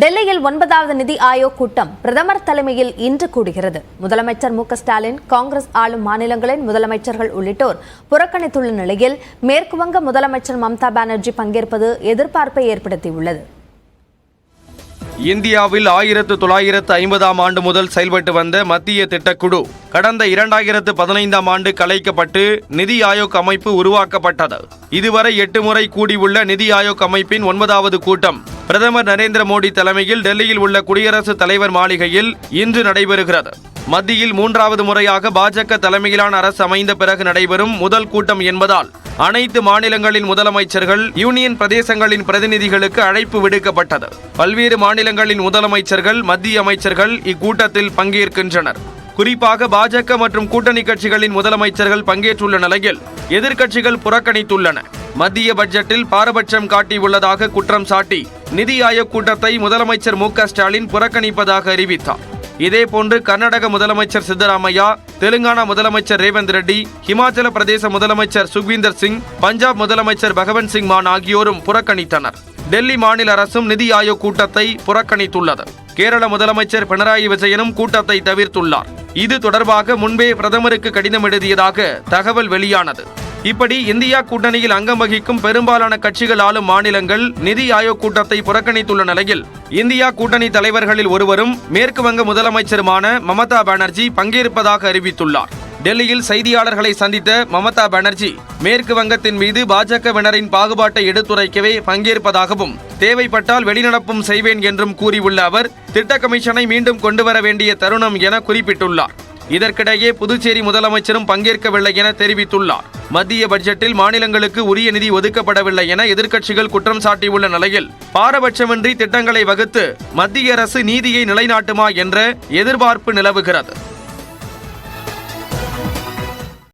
டெல்லியில் ஒன்பதாவது நிதி ஆயோக் கூட்டம் பிரதமர் தலைமையில் இன்று கூடுகிறது. முதலமைச்சர் மு ஸ்டாலின் காங்கிரஸ் ஆளும் மாநிலங்களின் முதலமைச்சர்கள் உள்ளிட்டோர் புறக்கணித்துள்ள நிலையில் மேற்குவங்க முதலமைச்சர் மம்தா பானர்ஜி பங்கேற்பது எதிர்பார்ப்பை ஏற்படுத்தியுள்ளது. இந்தியாவில் ஆயிரத்து தொள்ளாயிரத்து ஐம்பதாம் ஆண்டு முதல் செயல்பட்டு வந்த மத்திய திட்டக்குழு கடந்த இரண்டாயிரத்து பதினைந்தாம் ஆண்டு கலைக்கப்பட்டு நிதி ஆயோக் அமைப்பு உருவாக்கப்பட்டது. இதுவரை எட்டு முறை கூடியுள்ள நிதி ஆயோக் அமைப்பின் ஒன்பதாவது கூட்டம் பிரதமர் நரேந்திர மோடி தலைமையில் டெல்லியில் உள்ள குடியரசுத் தலைவர் மாளிகையில் இன்று நடைபெறுகிறது. மத்தியில் மூன்றாவது முறையாக பாஜக தலைமையிலான அரசு அமைந்த பிறகு நடைபெறும் முதல் கூட்டம் என்பதால் அனைத்து மாநிலங்களின் முதலமைச்சர்கள் யூனியன் பிரதேசங்களின் பிரதிநிதிகளுக்கு அழைப்பு விடுக்கப்பட்டது. பல்வேறு மாநிலங்களின் முதலமைச்சர்கள் மத்திய அமைச்சர்கள் இக்கூட்டத்தில் பங்கேற்கின்றனர். குறிப்பாக பாஜக மற்றும் கூட்டணி கட்சிகளின் முதலமைச்சர்கள் பங்கேற்றுள்ள நிலையில் எதிர்க்கட்சிகள் புறக்கணித்துள்ளன. மத்திய பட்ஜெட்டில் பாரபட்சம் காட்டியுள்ளதாக குற்றம் சாட்டி நிதி ஆயோக் கூட்டத்தை முதலமைச்சர் மு க ஸ்டாலின் புறக்கணிப்பதாக அறிவித்தார். இதேபோன்று கர்நாடக முதலமைச்சர் சித்தராமையா தெலுங்கானா முதலமைச்சர் ரேவந்த் ரெட்டி ஹிமாச்சல பிரதேச முதலமைச்சர் சுக்வீந்தர் சிங் பஞ்சாப் முதலமைச்சர் பகவந்த் சிங் மான் ஆகியோரும் புறக்கணித்தனர். டெல்லி மாநில அரசும் நிதி ஆயோக் கூட்டத்தை புறக்கணித்துள்ளது. கேரள முதலமைச்சர் பினராயி விஜயனும் கூட்டத்தை தவிர்த்துள்ளார். இது தொடர்பாக முன்பே பிரதமருக்கு கடிதம் எழுதியதாக தகவல் வெளியானது. இப்படி இந்தியா கூட்டணியில் அங்கம் வகிக்கும் பெரும்பாலான கட்சிகள் ஆளும் மாநிலங்கள் நிதி ஆயோக் கூட்டத்தை புறக்கணித்துள்ள நிலையில் இந்தியா கூட்டணி தலைவர்களில் ஒருவரும் மேற்கு வங்க முதலமைச்சருமான மமதா பானர்ஜி பங்கேற்பதாக அறிவித்துள்ளார். டெல்லியில் செய்தியாளர்களை சந்தித்த மமதா பானர்ஜி மேற்கு வங்கத்தின் மீது பாஜகவினரின் பாகுபாட்டை எடுத்துரைக்கவே பங்கேற்பதாகவும் தேவைப்பட்டால் வெளிநடப்பும் செய்வேன் என்றும் கூறியுள்ள அவர் திட்ட கமிஷனை மீண்டும் கொண்டுவர வேண்டிய தருணம் என குறிப்பிட்டுள்ளார். இதற்கிடையே புதுச்சேரி முதலமைச்சரும் பங்கேற்கவில்லை என தெரிவித்துள்ளார். மத்திய பட்ஜெட்டில் மாநிலங்களுக்கு உரிய நிதி ஒதுக்கப்படவில்லை என எதிர்க்கட்சிகள் குற்றம் சாட்டியுள்ள நிலையில் பாரபட்சமின்றி திட்டங்களை வகுத்து மத்திய அரசு நீதியை நிலைநாட்டுமா என்ற எதிர்பார்ப்பு நிலவுகிறது.